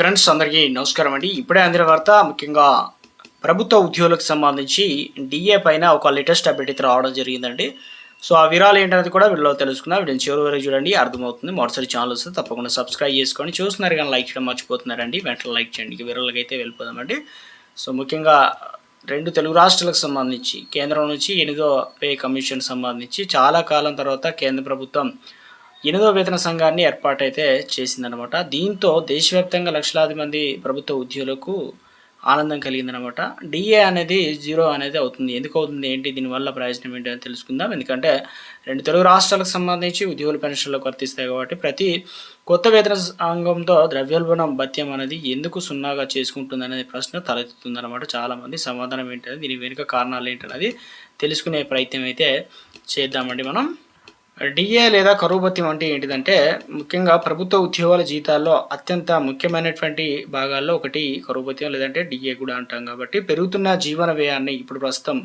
Friends అందరికీ నమస్కారం అండి. ఇప్పుడే అందిన వార్త ముఖ్యంగా ప్రభుత్వ ఉద్యోగులకు సంబంధించి డిఏ పైన ఒక లేటెస్ట్ అప్డేట్ అయితే రావడం జరిగిందండి. సో ఆ వివరాలు ఏంటనేది కూడా వీళ్ళలో తెలుసుకుందాం. వీడియో చివరి వరకు చూడండి అర్థమవుతుంది. మొదటిసారి ఛానల్ వస్తే తప్పకుండా సబ్స్క్రైబ్ చేసుకొని చూస్తున్నారు కానీ లైక్ చేయడం మర్చిపోతున్నారండి. వెంటనే లైక్ చేయండి. ఇక వివరాలకు అయితే వెళ్ళిపోదామండి. సో ముఖ్యంగా రెండు తెలుగు రాష్ట్రాలకు సంబంధించి కేంద్రం నుంచి ఎనిమిదో పే కమిషన్ సంబంధించి చాలా కాలం తర్వాత కేంద్ర ప్రభుత్వం ఎనిమిదో వేతన సంఘాన్ని ఏర్పాటైతే చేసిందనమాట దీంతో దేశవ్యాప్తంగా లక్షలాది మంది ప్రభుత్వ ఉద్యోగులకు ఆనందం కలిగిందనమాట డిఏ అనేది జీరో అనేది అవుతుంది. ఎందుకు అవుతుంది? ఏంటి? దీనివల్ల ప్రయోజనం ఏంటి అని తెలుసుకుందాం. ఎందుకంటే రెండు తెలుగు రాష్ట్రాలకు సంబంధించి ఉద్యోగుల పెన్షన్లకు వర్తిస్తాయి కాబట్టి ప్రతి కొత్త వేతన సంఘంతో ద్రవ్యోల్బణం భత్యం అనేది ఎందుకు సున్నాగా చేసుకుంటుంది అనే ప్రశ్న తలెత్తుతుందనమాట చాలామంది సమాధానం ఏంటనేది దీని వెనుక కారణాలు ఏంటనేది తెలుసుకునే ప్రయత్నం అయితే చేద్దామండి మనం. డిఏ లేదా కరువు భత్యం అంటే ఏంటిదంటే ముఖ్యంగా ప్రభుత్వ ఉద్యోగాల జీతాల్లో అత్యంత ముఖ్యమైనటువంటి భాగాల్లో ఒకటి కరువు భత్యం లేదంటే డిఏ కూడా అంటాం కాబట్టి పెరుగుతున్న జీవన వ్యయాన్ని ఇప్పుడు ప్రస్తుతం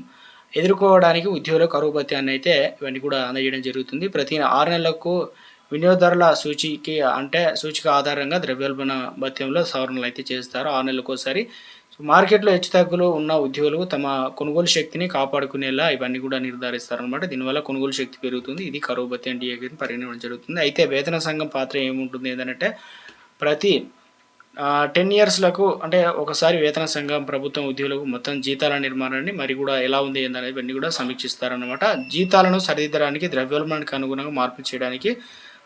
ఎదుర్కోవడానికి ఉద్యోగుల కరువు భత్యాన్ని అయితే ఇవన్నీ కూడా అందజేయడం జరుగుతుంది. ప్రతి ఆరు నెలలకు వినియోగదారుల సూచికి అంటే సూచిక ఆధారంగా ద్రవ్యోల్బణ భత్యంలో సవరణలు అయితే చేస్తారు. ఆరు నెలలకు ఒకసారి మార్కెట్లో హెచ్చుతగ్గులు ఉన్న ఉద్యోగులు తమ కొనుగోలు శక్తిని కాపాడుకునేలా ఇవన్నీ కూడా నిర్ధారిస్తారనమాట దీనివల్ల కొనుగోలు శక్తి పెరుగుతుంది. ఇది కరువు భత్యం అంటే కింద పరిగణించడం జరుగుతుంది. అయితే వేతన సంఘం పాత్ర ఏముంటుంది ఏంటంటే ప్రతి టెన్ ఇయర్స్లకు అంటే ఒకసారి వేతన సంఘం ప్రభుత్వం ఉద్యోగులకు మొత్తం జీతాల నిర్మాణాన్ని మరి కూడా ఎలా ఉంది ఏందనేది ఇవన్నీ కూడా సమీక్షిస్తారనమాట జీతాలను సరిదిద్దడానికి ద్రవ్యోల్బణానికి అనుగుణంగా మార్పులు చేయడానికి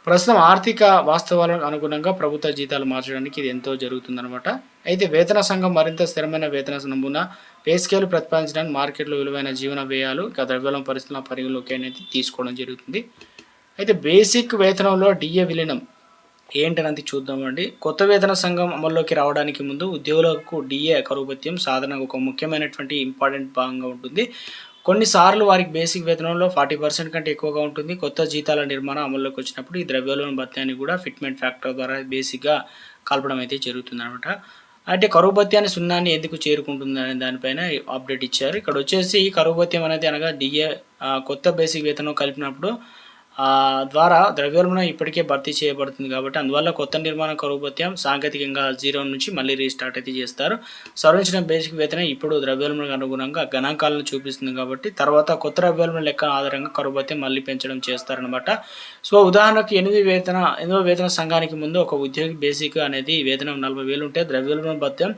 ప్రస్తుతం ఆర్థిక వాస్తవాలకు అనుగుణంగా ప్రభుత్వ జీతాలు మార్చడానికి ఇది ఎంతో జరుగుతుందనమాట అయితే వేతన సంఘం మరింత స్థిరమైన వేతన నమూనా పే స్కేల్ ప్రతిపాదించడానికి మార్కెట్లో విలువైన జీవన వ్యయాలు ఇక ద్రవ్యలం పరిస్థితుల పరిగణలోకి అనేది తీసుకోవడం జరుగుతుంది. అయితే బేసిక్ వేతనంలో డిఏ విలీనం ఏంటనేది చూద్దామండి కొత్త వేతన సంఘం అమల్లోకి రావడానికి ముందు ఉద్యోగులకు డిఏ కరువుభత్యం సాధారణంగా ఒక ముఖ్యమైనటువంటి ఇంపార్టెంట్ భాగంగా ఉంటుంది. కొన్నిసార్లు వారికి బేసిక్ వేతనంలో ఫార్టీ పర్సెంట్ కంటే ఎక్కువగా ఉంటుంది. కొత్త జీతాల నిర్మాణం అమల్లోకి వచ్చినప్పుడు ఈ ద్రవ్యోల్బణ భత్యాన్ని కూడా ఫిట్మెంట్ ఫ్యాక్టర్ ద్వారా బేసిక్గా కలపడం అయితే జరుగుతుంది అనమాట అంటే కరువు భత్యాన్ని సున్నాన్ని ఎందుకు చేరుకుంటుంది అనే దానిపైన అప్డేట్ ఇచ్చారు. ఇక్కడ వచ్చేసి కరువు భత్యం అనేది అనగా డిఏ కొత్త బేసిక్ వేతనం కలిపినప్పుడు ద్వారా ద్రవ్యోల్బణం ఇప్పటికే భర్తీ చేయబడుతుంది కాబట్టి అందువల్ల కొత్త నిర్మాణ కరువుభత్యం సాంకేతికంగా జీరో నుంచి మళ్ళీ రీస్టార్ట్ అయితే చేస్తారు. సవరించిన బేసిక్ వేతనం ఇప్పుడు ద్రవ్యోల్బణకు అనుగుణంగా గణాంకాలను చూపిస్తుంది కాబట్టి తర్వాత కొత్త ద్రవ్యోల్బణ లెక్క ఆధారంగా కరువుభత్యం మళ్ళీ పెంచడం చేస్తారనమాట సో ఉదాహరణకు ఎనిమిది వేతన ఎనిమిదో వేతన సంఘానికి ముందు ఒక ఉద్యోగి బేసిక్ అనేది వేతనం నలభై వేలు ఉంటే ద్రవ్యోల్బణ భత్యం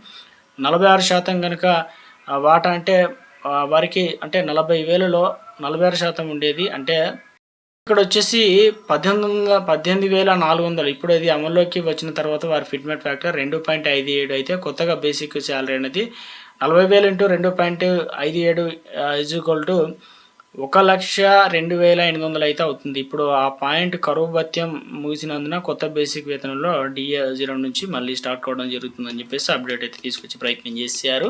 నలభై ఆరు శాతం కనుక వాటా అంటే వారికి అంటే నలభై వేలలో నలభై ఆరు శాతం ఉండేది. అంటే ఇక్కడ వచ్చేసి పద్దెనిమిది వందల పద్దెనిమిది వేల నాలుగు వందలు. ఇప్పుడు ఇది అమల్లోకి వచ్చిన తర్వాత వారి ఫిట్మెంట్ ఫ్యాక్టర్ రెండు పాయింట్ ఐదు ఏడు అయితే కొత్తగా బేసిక్ శాలరీ అనేది నలభై వేలు ఇంటూ రెండు పాయింట్ ఐదు ఏడు ఈజ్ ఈక్వల్ టు ఒక లక్ష రెండు వేల ఎనిమిది వందలు అయితే అవుతుంది. ఇప్పుడు ఆ పాయింట్ కరువు భత్యం ముగిసినందున కొత్త బేసిక్ వేతనంలో డిఏ జీరో నుంచి మళ్ళీ స్టార్ట్ కావడం జరుగుతుందని చెప్పేసి అప్డేట్ అయితే తీసుకొచ్చి ప్రయత్నం చేశారు.